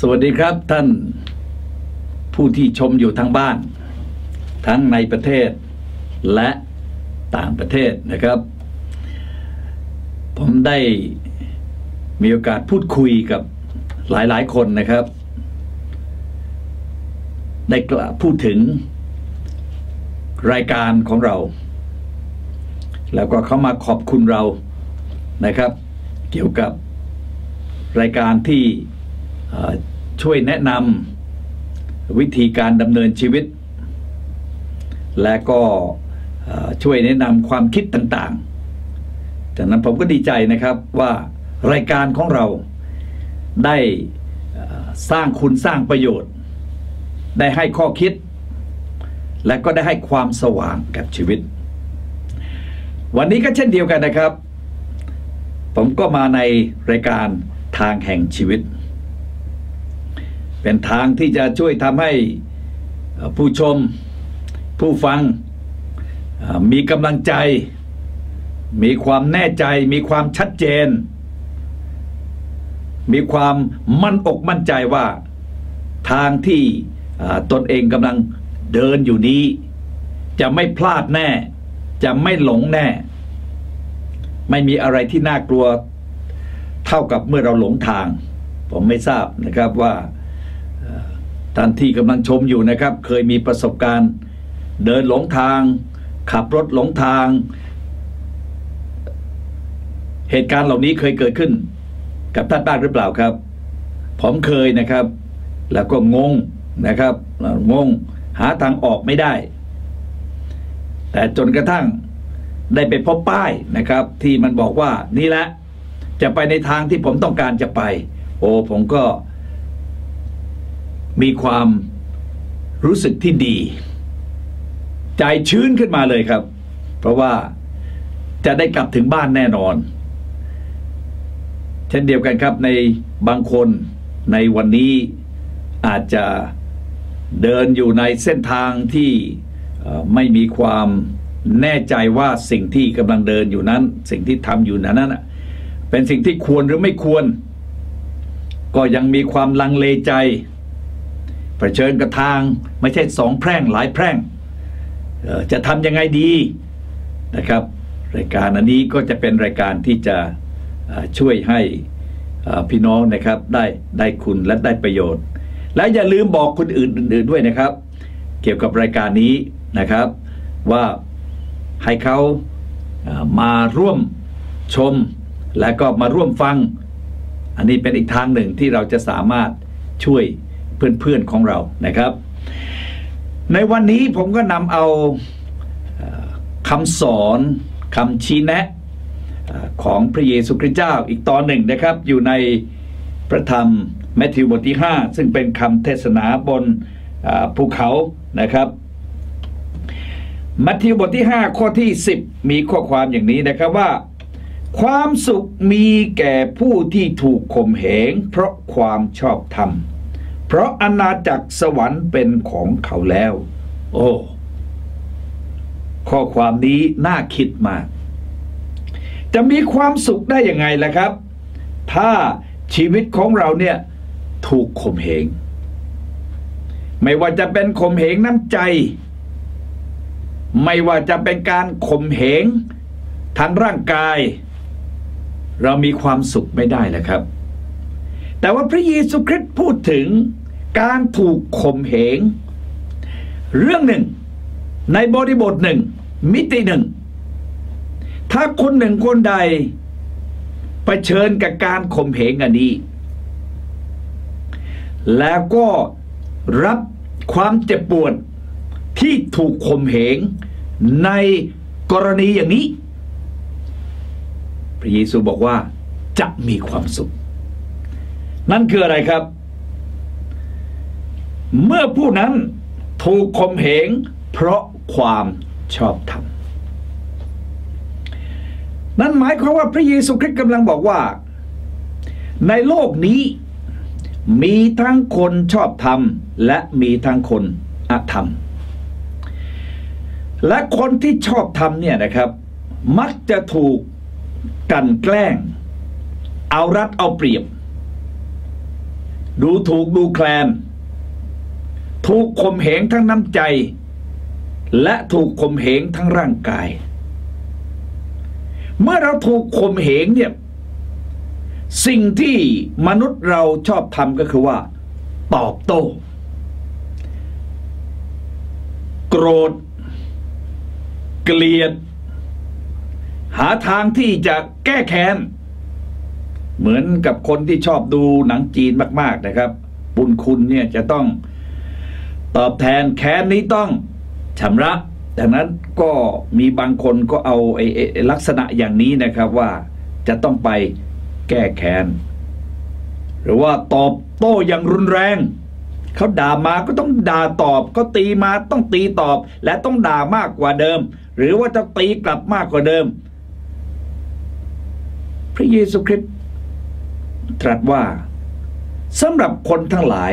สวัสดีครับท่านผู้ที่ชมอยู่ทางบ้าน ทั้งในประเทศและต่างประเทศนะครับ ผมได้มีโอกาสพูดคุยกับหลายๆ คนนะครับ ได้กล่าวพูดถึงรายการของเรา แล้วก็เขามาขอบคุณเรานะครับ เกี่ยวกับรายการที่ ช่วยแนะนำวิธีการดำเนินชีวิต และก็ช่วยแนะนำความคิดต่างๆ จากนั้นผมก็ดีใจนะครับว่ารายการของเราได้สร้างคุณสร้างประโยชน์ ได้ให้ข้อคิด และก็ได้ให้ความสว่างกับชีวิต วันนี้ก็เช่นเดียวกันนะครับ ผมก็มาในรายการทางแห่งชีวิต เป็นทางที่จะช่วยทำให้ผู้ชมผู้ฟังมีกำลังใจ มีความแน่ใจ มีความชัดเจน มีความมั่นอกมั่นใจว่า ทางที่ตนเองกำลังเดินอยู่นี้ จะไม่พลาดแน่ จะไม่หลงแน่ ไม่มีอะไรที่น่ากลัวเท่ากับเมื่อเราหลงทาง ผมไม่ทราบนะครับว่า ท่านที่กำลังชมอยู่นะครับ เคยมีประสบการณ์ เดินหลงทาง ขับรถหลงทาง เหตุการณ์เหล่านี้เคยเกิดขึ้น กับท่านบ้างหรือเปล่าครับ ผมเคยนะครับ แล้วก็งงนะครับงงหาทางออกไม่ได้ แต่จนกระทั่งได้ไปพบป้ายนะครับ ที่มันบอกว่านี่แหละจะไปในทางที่ผมต้องการจะไป โอ้ผมก็ มีความรู้สึกที่ดี ใจชื้นขึ้นมาเลยครับ เพราะว่าจะได้กลับถึงบ้านแน่นอน เช่นเดียวกันครับในบางคนในวันนี้อาจจะเดินอยู่ในเส้นทางที่ไม่มีความแน่ใจว่าสิ่งที่กำลังเดินอยู่นั้น สิ่งที่ทำอยู่นั้นน่ะเป็นสิ่งที่ควรหรือไม่ควร ก็ยังมีความลังเลใจ เผชิญกับทางไม่ใช่สองแพร่งหลายแพร่งจะทำยังไงดีนะครับ รายการอันนี้ก็จะเป็นรายการที่จะช่วยให้พี่น้องนะครับได้ได้คุณและได้ประโยชน์ และอย่าลืมบอกคนอื่นอื่นๆด้วยนะครับ เกี่ยวกับรายการนี้นะครับว่าให้เขามาร่วมชมและก็มาร่วมฟัง อันนี้เป็นอีกทางหนึ่งที่เราจะสามารถช่วย เพื่อนๆของเรานะครับ ในวันนี้ผมก็นำเอาคำสอนคำชี้แนะของพระเยซูคริสต์เจ้าอีกตอนหนึ่งนะครับ อยู่ในพระธรรมแมทธิวบทที่ 5 ซึ่งเป็นคำเทศนาบนภูเขานะครับมัทธิวบทที่ 5 ข้อที่ 10 มีข้อความอย่างนี้นะครับว่า ความสุขมีแก่ผู้ที่ถูกข่มเหงเพราะความชอบธรรม เพราะอาณาจักรสวรรค์เป็นของเขาแล้ว โอ้ข้อความนี้น่าคิดมาก จะมีความสุขได้ยังไงล่ะครับ ถ้าชีวิตของเราเนี่ยถูกข่มเหง ไม่ว่าจะเป็นข่มเหงน้ำใจ ไม่ว่าจะเป็นการข่มเหงทางร่างกาย เรามีความสุขไม่ได้นะครับ แต่ว่าพระเยซูคริสต์พูดถึงการถูกข่มเหง เรื่องหนึ่ง ในบริบทหนึ่ง มิติหนึ่ง ถ้าคนหนึ่งคนใดเผชิญกับการข่มเหงอันนี้ แล้วก็รับความเจ็บปวดที่ถูกข่มเหงในกรณีอย่างนี้ พระเยซูบอกว่าจะมีความสุข นั่นคืออะไรครับ เมื่อผู้นั้นถูกข่มเหงเพราะความชอบธรรมนั่นหมายความว่าพระเยซูคริสต์กำลังบอกว่า ในโลกนี้มีทั้งคนชอบธรรม และมีทั้งคนอธรรม และคนที่ชอบธรรมเนี่ยนะครับ มักจะถูกกันแกล้ง เอารัดเอาเปรียบ ดูถูกดูแคลน ถูกข่มเหงทั้งน้ำใจ และถูกข่มเหงทั้งร่างกาย เมื่อเราถูกข่มเหงเนี่ยสิ่งที่มนุษย์เราชอบทำก็คือว่า ตอบโต้ โกรธ เกลียด หาทางที่จะแก้แค้น เหมือนกับคนที่ชอบดูหนังจีนมาก ๆนะครับ บุญคุณเนี่ยจะต้องตอบแทนแค้นนี้ต้องชำระดังนั้นก็มีบางคนก็เอาไอ้ลักษณะอย่างนี้นะครับว่าจะต้องไปแก้แค้นหรือว่าตอบโต้อย่างรุนแรงเขาด่ามาก็ต้องด่าตอบก็ตีมาต้องตีตอบ และต้องด่ามากกว่าเดิม หรือว่าจะตีกลับมากกว่าเดิม พระเยซูคริสต์ ตรัสว่าสำหรับคนทั้งหลาย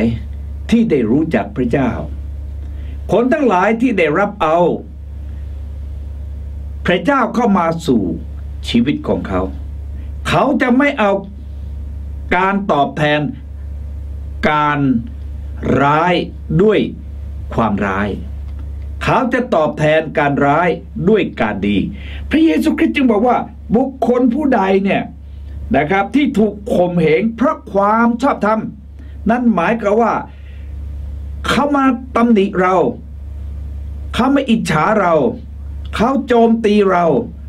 ที่ได้รู้จักพระเจ้า คนทั้งหลายที่ได้รับเอา พระเจ้าเข้ามาสู่ชีวิตของเขา เขาจะไม่เอาการตอบแทนการร้ายด้วยความร้าย เขาจะตอบแทนการร้ายด้วยการดี พระเยซูคริสต์จึงบอกว่าบุคคลผู้ใดเนี่ย นะครับ ที่ถูกข่มเหงเพราะความชอบธรรม นั่นหมายกับว่า เขามาตำหนิเรา เขาม่อิจฉาเรา เขาโจมตีเรา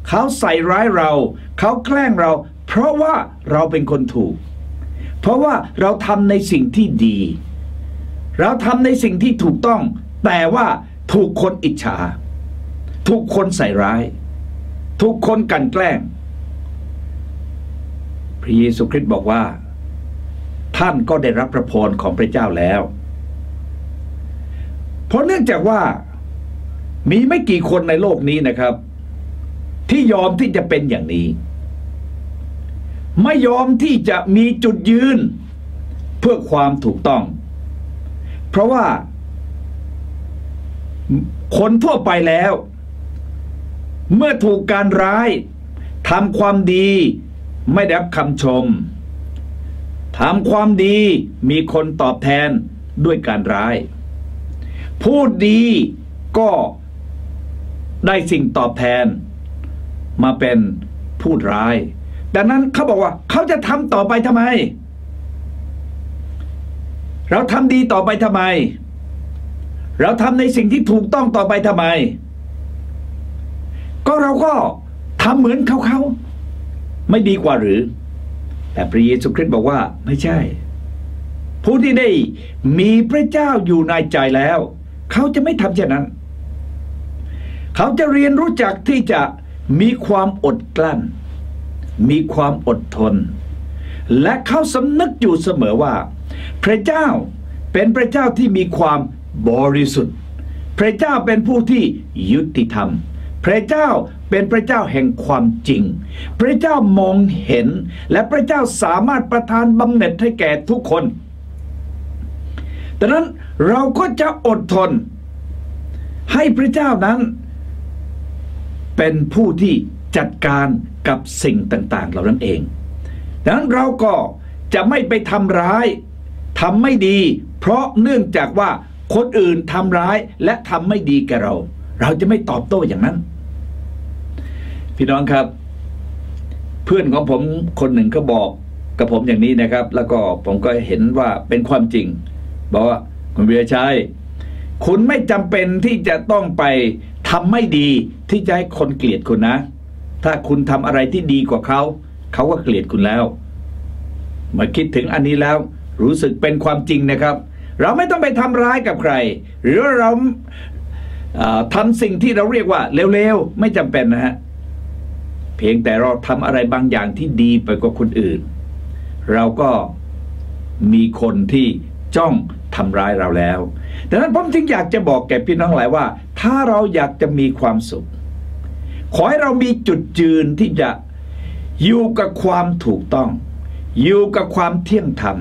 เขาใส่ร้ายเรา เขาแกล้งเรา เพราะว่าเราเป็นคนถูก เพราะว่าเราทำในสิ่งที่ดี เราทำในสิ่งที่ถูกต้อง แต่ว่าถูกคนอิจฉา ถูกคนใส่ร้าย ถูกคนกันแกล้ง ระเยซูคริสต์บอกว่า ท่านก็ได้รับพระพรของพระเจ้าแล้ว เพราะเนื่องจากว่ามีไม่กี่คนในโลกนี้นะครับ ที่ยอมที่จะเป็นอย่างนี้ ไม่ยอมที่จะมีจุดยืน เพื่อความถูกต้อง เพราะว่าคนทั่วไปแล้ว เมื่อถูกการร้ายทำความดี ไม่ได้รับคำชมทำความดีมีคนตอบแทนด้วยการร้าย พูดดีก็ได้สิ่งตอบแทน มาเป็นพูดร้าย ดังนั้นเขาบอกว่า เขาจะทำต่อไปทำไม เราทำดีต่อไปทำไม เราทำในสิ่งที่ถูกต้องต่อไปทำไม ก็เราก็ทำเหมือนเขาเขา ไม่ดีกว่าหรือ แต่พระเยซูคริสต์บอกว่าไม่ใช่ ผู้ที่ได้มีพระเจ้าอยู่ในใจแล้ว เขาจะไม่ทำเช่นนั้น เขาจะเรียนรู้จักที่จะมีความอดกลั้น มีความอดทน และเขาสำนึกอยู่เสมอว่า พระเจ้าเป็นพระเจ้าที่มีความบริสุทธิ์ พระเจ้าเป็นผู้ที่ยุติธรรม พระเจ้าเป็นพระเจ้าแห่งความจริง พระเจ้ามองเห็น และพระเจ้าสามารถประทานบำเหน็จให้แก่ทุกคนดังนั้นเราก็จะอดทน ให้พระเจ้านั้น เป็นผู้ที่จัดการกับสิ่งต่างๆ เหล่านั้นเอง ดังนั้นเราก็จะไม่ไปทำร้ายทำไม่ดี เพราะเนื่องจากว่าคนอื่นทำร้ายและทำไม่ดีแก่เรา เราจะไม่ตอบโต้อย่างนั้น พี่น้องครับ เพื่อนของผมคนหนึ่งก็บอกกับผมอย่างนี้นะครับ แล้วก็ผมก็เห็นว่าเป็นความจริง บอกว่าคุณเบียชัยคุณไม่จำเป็นที่จะต้องไปทำไม่ดีที่จะให้คนเกลียดคุณนะ ถ้าคุณทำอะไรที่ดีกว่าเขา เขาก็เกลียดคุณแล้วมื่อคิดถึงอันนี้แล้ว รู้สึกเป็นความจริงนะครับ เราไม่ต้องไปทำร้ายกับใคร หรือเราทำสิ่งที่เราเรียกว่าเร็วๆ ไม่จำเป็นนะฮะ เพียงแต่เราทำอะไรบางอย่างที่ดีไปกว่าคนอื่น เราก็มีคนที่จ้องทำร้ายเราแล้วดังนั้นผมจึงอยากจะบอกแก่พี่น้องหลายว่า ถ้าเราอยากจะมีความสุข ขอให้เรามีจุดยืนที่จะอยู่กับความถูกต้อง อยู่กับความเที่ยงธรรม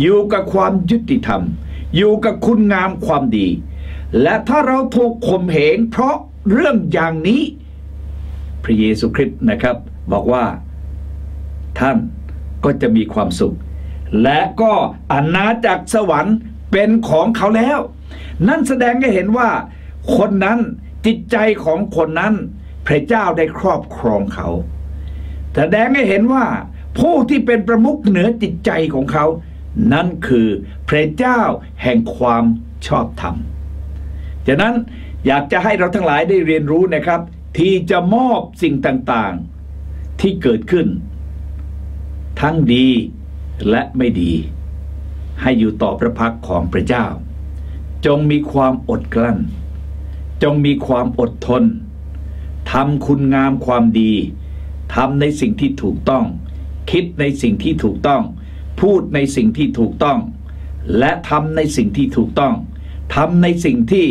อยู่กับความยุติธรรม อยู่กับคุณงามความดี และถ้าเราถูกข่มเหงเพราะเรื่องอย่างนี้ พระเยซูคริสต์นะครับ บอกว่าท่านก็จะมีความสุข และก็อาณาจักรสวรรค์เป็นของเขาแล้ว นั่นแสดงให้เห็นว่า คนนั้นจิตใจของคนนั้น พระเจ้าได้ครอบครองเขา แสดงให้เห็นว่าผู้ที่เป็นประมุขเหนือจิตใจของเขา นั่นคือพระเจ้าแห่งความชอบธรรม ฉะนั้นอยากจะให้เราทั้งหลายได้เรียนรู้นะครับ ที่จะมอบสิ่งต่างๆ ที่เกิดขึ้น ทั้งดีและไม่ดี ให้อยู่ต่อพระพักของพระเจ้า จงมีความอดกลั้น จงมีความอดทนทำคุณงามความดีทำในสิ่งที่ถูกต้อง คิดในสิ่งที่ถูกต้อง พูดในสิ่งที่ถูกต้อง และทำในสิ่งที่ถูกต้องทำในสิ่งที่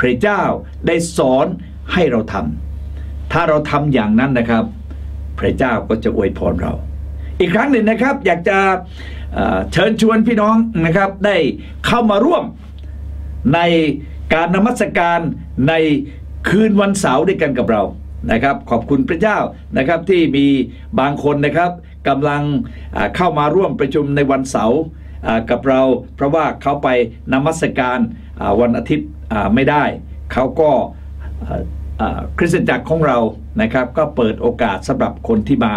พระเจ้าได้สอนให้เราทำ ถ้าเราทำอย่างนั้นนะครับ พระเจ้าก็จะอวยพรเรา อีกครั้งหนึ่งนะครับ อยากจะเชิญชวนพี่น้องนะครับ ได้เข้ามาร่วมในการนมัสการในคืนวันเสาร์ด้วยกันกับเรานะครับ ขอบคุณพระเจ้านะครับที่มีบางคนนะครับกำลังเข้ามาร่วมประชุมในวันเสาร์กับเรา เพราะว่าเขาไปนมัสการวันอาทิตย์ไม่ได้ เขาก็ คริสตจักรของเรานะครับ ก็เปิดโอกาสสำหรับคนที่มา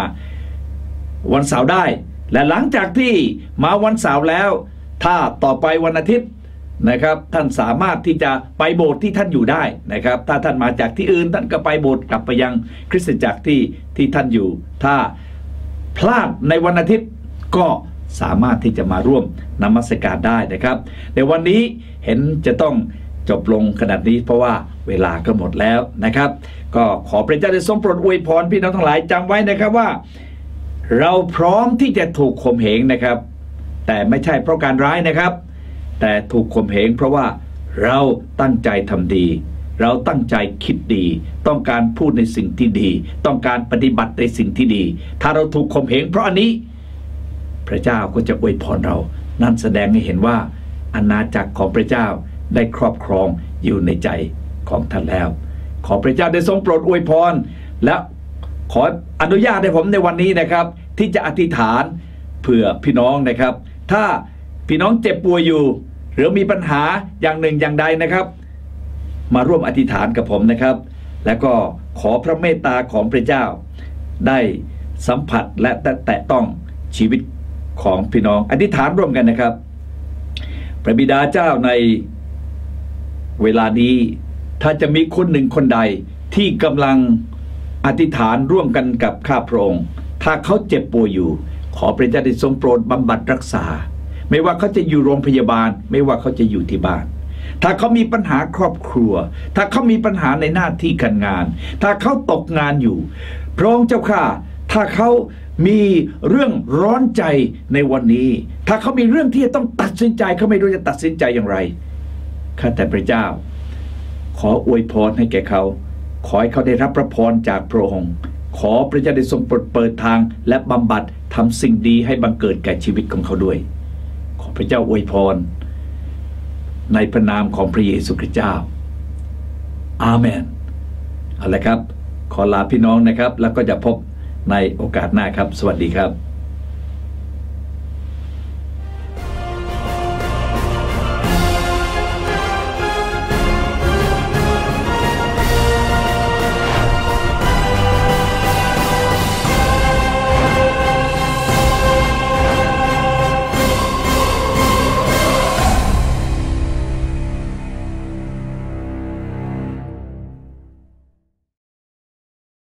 วันเสาร์ได้ และหลังจากที่มาวันเสาร์แล้ว ถ้าต่อไปวันอาทิตย์นะครับ ท่านสามารถที่จะไปโบสถ์ที่ท่านอยู่ได้นะครับ ถ้าท่านมาจากที่อื่นท่านก็ไปโบสถ์กลับไปยังคริสตจักรที่ที่ท่านอยู่ ถ้าพลาดในวันอาทิตย์ก็สามารถที่จะมาร่วมนมัสการได้นะครับ ในวันนี้เห็นจะต้อง จบลงขนาดนี้เพราะว่าเวลาก็หมดแล้วนะครับ ก็ขอพระเจ้าได้ทรงโปรดอวยพรพี่น้องทั้งหลายจำไว้นะครับว่า เราพร้อมที่จะถูกข่มเหงนะครับ แต่ไม่ใช่เพราะการร้ายนะครับ แต่ถูกข่มเหงเพราะว่าเราตั้งใจทำดี เราตั้งใจคิดดี ต้องการพูดในสิ่งที่ดี ต้องการปฏิบัติในสิ่งที่ดี ถ้าเราถูกข่มเหงเพราะอันนี้ พระเจ้าก็จะอวยพรเรา นั่นแสดงให้เห็นว่าอาณาจักรของพระเจ้า ได้ครอบครองอยู่ในใจของท่านแล้ว ขอพระเจ้าได้ทรงโปรดอวยพร และขออนุญาตให้ผมในวันนี้นะครับ ที่จะอธิษฐานเผื่อพี่น้องนะครับ ถ้าพี่น้องเจ็บป่วยอยู่ หรือมีปัญหาอย่างหนึ่งอย่างใดนะครับ มาร่วมอธิษฐานกับผมนะครับ และก็ขอพระเมตตาของพระเจ้า ได้สัมผัสและแตะต้องชีวิตของพี่น้องอธิษฐานร่วมกันนะครับ พระบิดาเจ้าใน เวลานี้ถ้าจะมีคนหนึ่งคนใดที่กำลังอธิษฐานร่วมกันกับข้าพระองค์ถ้าเขาเจ็บป่วยอยู่ ขอพระเจ้าได้ทรงโปรดบำบัดรักษา ไม่ว่าเขาจะอยู่โรงพยาบาล ไม่ว่าเขาจะอยู่ที่บ้าน ถ้าเขามีปัญหาครอบครัว ถ้าเขามีปัญหาในหน้าที่การงาน ถ้าเขาตกงานอยู่ พระองค์เจ้าข้าถ้าเขามีเรื่องร้อนใจในวันนี้ ถ้าเขามีเรื่องที่จะต้องตัดสินใจเขาไม่รู้จะตัดสินใจอย่างไร ข้าแต่พระเจ้า ขออวยพรให้แก่เขา ขอให้เขาได้รับพระพรจากพระองค์ ขอพระเจ้าได้ทรงปลดเปิดทาง และบำบัดทำสิ่งดีให้บังเกิดแก่ชีวิตของเขาด้วย ขอพระเจ้าอวยพร ในพระนามของพระเยซูคริสต์เจ้า อาเมนเอาละครับ ขอลาพี่น้องนะครับ แล้วก็จะพบในโอกาสหน้าครับ สวัสดีครับ